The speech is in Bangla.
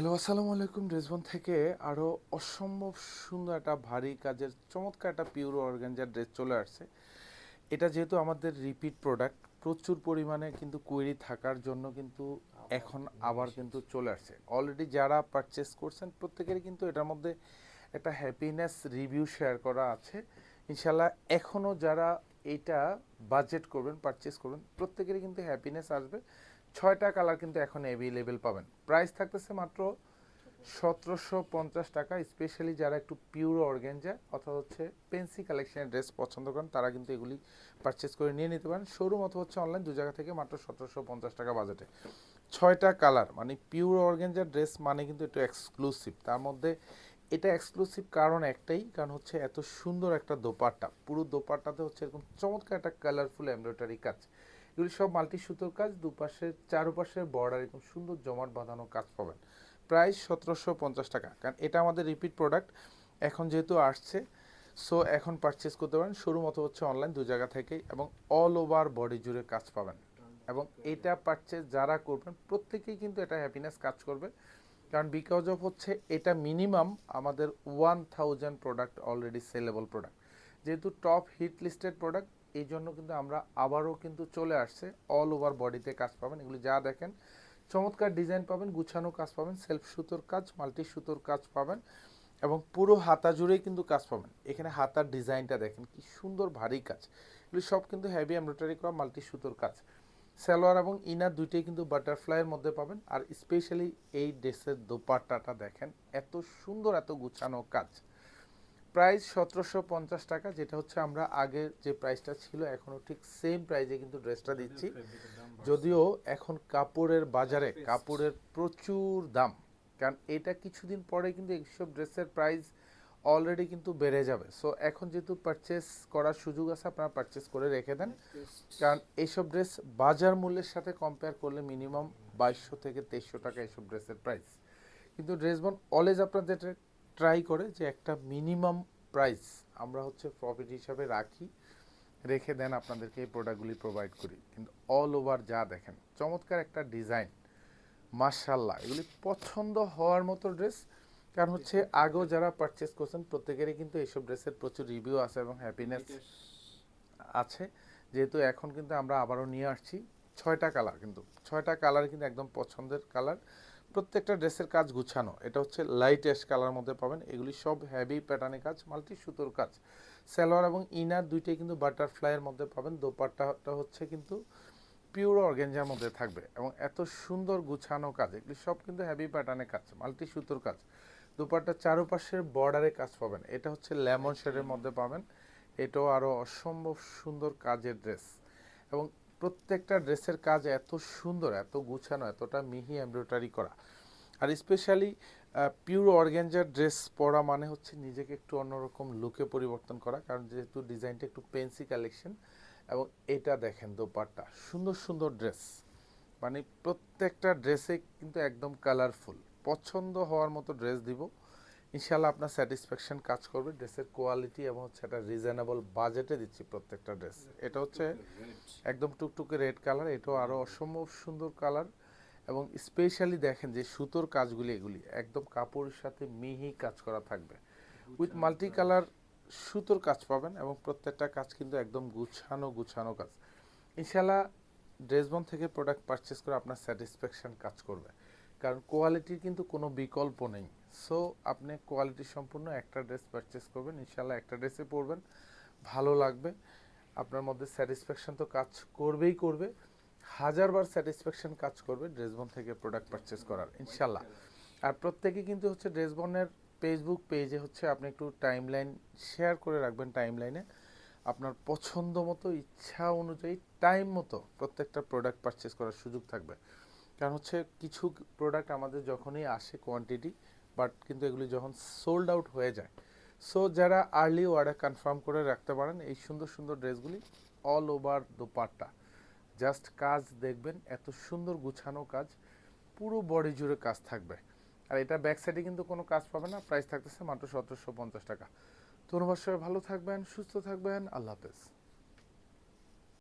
হ্যালো, আসসালামু আলাইকুম। রেজবন থেকে আরও অসম্ভব সুন্দর একটা ভারী কাজের চমৎকার একটা পিওর অর্গানজার ড্রেস চলে আসছে। এটা যেহেতু আমাদের রিপিট প্রোডাক্ট, প্রচুর পরিমাণে কিন্তু কোয়েরি থাকার জন্য কিন্তু এখন আবার কিন্তু চলে আসছে। অলরেডি যারা পারচেস করছেন, প্রত্যেকেরই কিন্তু এটার মধ্যে একটা হ্যাপিনেস রিভিউ শেয়ার করা আছে। ইনশাল্লাহ এখনও যারা এটা বাজেট করবেন পারচেস করবেন, প্রত্যেকেরই কিন্তু হ্যাপিনেস আসবে। ছয়টা কালার কিন্তু এখন অ্যাভেলেবেল পাবেন। প্রাইস থাকতেছে মাত্র সতেরোশো পঞ্চাশ টাকা স্পেশালি যারা একটু পিওর অর্গেঞ্জা অথবা হচ্ছে পেন্সি কালেকশনের ড্রেস পছন্দ করেন, তারা কিন্তু এগুলি পারচেস করে নিয়ে নিতে পারেন। শোরুম অথবা হচ্ছে অনলাইন দু জায়গা থেকে মাত্র সতেরোশো পঞ্চাশ টাকা বাজেটে ছয়টা কালার মানে পিওর অর্গেঞ্জার ড্রেস মানে কিন্তু একটু এক্সক্লুসিভ তার মধ্যে এটা এক্সক্লুসিভ কারণ একটাই, কারণ হচ্ছে এত সুন্দর একটা দোপাট্টা। পুরো দোপাট্টাতে হচ্ছে এরকম চমৎকার একটা কালারফুল এমব্রয়ডারি কাজ। এগুলি সব মাল্টি সুতোর কাজ দুপাশের চারপাশের বর্ডার এরকম সুন্দর জমাট বাঁধানো কাজ পাবেন। প্রাইস সতেরোশো পঞ্চাশ টাকা। কারণ এটা আমাদের রিপিট প্রোডাক্ট এখন যেহেতু আসছে সো এখন পারচেস করতে পারেন। শোরুম অথবা হচ্ছে অনলাইন দু জায়গা থেকেই এবং অল ওভার বডি জুড়ে কাজ পাবেন। এবং এটা পারচেস যারা করবেন, প্রত্যেকেই কিন্তু এটা হ্যাপিনেস কাজ করবে। কারণ বিকজ অফ হচ্ছে এটা মিনিমাম আমাদের one thousand product already saleable product যেহেতু টপ হিট লিস্টেড প্রোডাক্ট এই জন্য কিন্তু আমরা আবারও কিন্তু চলে আসছে অল ওভার বডিতে কাজ পাবেন। এগুলি যা দেখেন, চমৎকার ডিজাইন পাবেন, গুছানো কাজ পাবেন সেলফ সুতোর কাজ মাল্টি সুতোর কাজ পাবেন এবং পুরো হাতা জুড়েই কিন্তু কাজ পাবেন। এখানে হাতার ডিজাইনটা দেখেন, কি সুন্দর ভারী কাজ। এগুলি সব কিন্তু হেভি এমব্রয়ডারি করা মাল্টি সুতোর কাজ। সালোয়ার এবং ইনার দুইটাই কিন্তু বাটারফ্লাইয়ের মধ্যে পাবেন। আর স্পেশালি এই ড্রেসের দোপাট্টাটা দেখেন, এত সুন্দর, এত গুছানো কাজ। প্রাইস সতেরোশো পঞ্চাশ টাকা যেটা হচ্ছে আমরা আগে যে প্রাইসটা ছিল এখনও ঠিক সেম প্রাইসে কিন্তু ড্রেসটা দিচ্ছি। যদিও এখন কাপড়ের বাজারে কাপড়ের প্রচুর দাম কারণ এটা কিছুদিন পরে কিন্তু এইসব ড্রেসের প্রাইস অলরেডি কিন্তু বেড়ে যাবে। সো এখন যেহেতু পারচেস করার সুযোগ আছে আপনারা পারচেস করে রেখে দেন। কারণ এইসব ড্রেস বাজার মূল্যের সাথে কম্পেয়ার করলে মিনিমাম বাইশশো থেকে তেইশশো টাকা এইসব ড্রেসের প্রাইস কিন্তু ড্রেসবন অলওয়েজ আপনাদের ট্রাই করে যে একটা মিনিমাম প্রাইস আমরা হচ্ছে প্রফিট হিসাবে রাখি, রেখে দেন আপনাদেরকে এই প্রোডাক্টগুলি প্রোভাইড করি। কিন্তু অল ওভার যা দেখেন, চমৎকার একটা ডিজাইন মার্শাল্লাহ এগুলি পছন্দ হওয়ার মতো ড্রেস কারণ হচ্ছে আগেও যারা পারচেস করছেন, প্রত্যেকেরই কিন্তু এইসব ড্রেসের প্রচুর রিভিউ আছে এবং হ্যাপিনেস আছে। যেহেতু এখন কিন্তু আমরা আবারও নিয়ে আসছি, ছয়টা কালার কিন্তু, ছয়টা কালার কিন্তু একদম পছন্দের কালার প্রত্যেকটা ড্রেসের কাজ গুছানো। এটা হচ্ছে লাইট অ্যাশ কালার মধ্যে পাবেন। এগুলি সব হেভি প্যাটার্নে কাজ মাল্টি সুতোর কাজ। সালোয়ার এবং ইনার দুইটাই কিন্তু বাটারফ্লাইয়ের মধ্যে পাবেন। দোপাট্টাটা হচ্ছে কিন্তু পিওর অর্গেঞ্জার মধ্যে থাকবে। এবং এত সুন্দর গুছানো কাজ, এগুলি সব কিন্তু হেভি প্যাটার্নে কাজ মাল্টি সুতোর কাজ। দোপাট্টার চারপাশের বর্ডারে কাজ পাবেন। এটা হচ্ছে লেমন শেডের মধ্যে পাবেন। এটাও আরও অসম্ভব সুন্দর কাজের ড্রেস এবং প্রত্যেকটা ড্রেসের কাজ এত সুন্দর, এত গুছানো, এতটা মিহি এমব্রয়ডারি করা। আর স্পেশালি পিওর অর্গ্যাঞ্জার ড্রেস পরা মানে হচ্ছে নিজেকে একটু অন্যরকম লুকে পরিবর্তন করা, কারণ যেহেতু ডিজাইনটা একটু পেন্সি কালেকশন এবং এটা দেখেন দোপাট্টা, সুন্দর সুন্দর ড্রেস। মানে প্রত্যেকটা ড্রেসে কিন্তু একদম কালারফুল পছন্দ হওয়ার মতো ড্রেস দিব। ইনশাল্লাহ আপনার স্যাটিসফ্যাকশন কাজ করবে। ড্রেসের কোয়ালিটি এবং হচ্ছে একটা রিজনেবল বাজেটে দিচ্ছি প্রত্যেকটা ড্রেস এটা হচ্ছে একদম টুকটুকে রেড কালার এটাও আরও অসম্ভব সুন্দর কালার এবং স্পেশালি দেখেন যে সুতোর কাজগুলি এগুলি, একদম কাপড়ের সাথে মিহি কাজ করা থাকবে। উইথ মাল্টি কালার সুতোর কাজ পাবেন এবং প্রত্যেকটা কাজ কিন্তু একদম গুছানো গুছানো কাজ। ইনশাল্লাহ ড্রেসবন থেকে প্রোডাক্ট পারচেস করে আপনার স্যাটিসফ্যাকশান কাজ করবে। কারণ কোয়ালিটির কিন্তু কোনো বিকল্প নেই। সো আপনি কোয়ালিটি সম্পূর্ণ একটা ড্রেস পারচেস করবেন ইনশাল্লাহ একটা ড্রেসে পরবেন, ভালো লাগবে। আপনার মধ্যে স্যাটিসফ্যাকশন তো কাজ করবেই করবে। হাজারবার স্যাটিসফ্যাকশন কাজ করবে ড্রেসবন থেকে প্রোডাক্ট পারচেস করার ইনশাল্লাহ আর প্রত্যেকে কিন্তু হচ্ছে ড্রেসবনের ফেসবুক পেজে হচ্ছে আপনি একটু টাইমলাইন শেয়ার করে রাখবেন টাইমলাইনে আপনার পছন্দ মতো, ইচ্ছা অনুযায়ী টাইম মতো প্রত্যেকটা প্রোডাক্ট পারচেস করার সুযোগ থাকবে। কারণ হচ্ছে কিছু প্রোডাক্ট আমাদের যখনই আসে কোয়ান্টিটি বাট কিন্তু এগুলি যখন সোল্ড আউট হয়ে যায় সো যারা আর্লি অর্ডার কনফার্ম করে রাখতে পারেন, এই সুন্দর সুন্দর ড্রেসগুলি অল ওভার দোপাট্টা। জাস্ট কাজ দেখবেন, এত সুন্দর গুছানো কাজ, পুরো বডি জুড়ে কাজ থাকবে। আর এটা ব্যাক সাইডে কিন্তু কোনো কাজ পাবে না প্রাইস থাকতেছে মাত্র সতেরোশো পঞ্চাশ টাকা। ধন্যবাদ সবাই, ভালো থাকবেন, সুস্থ থাকবেন, আল্লাহ হাফেজ।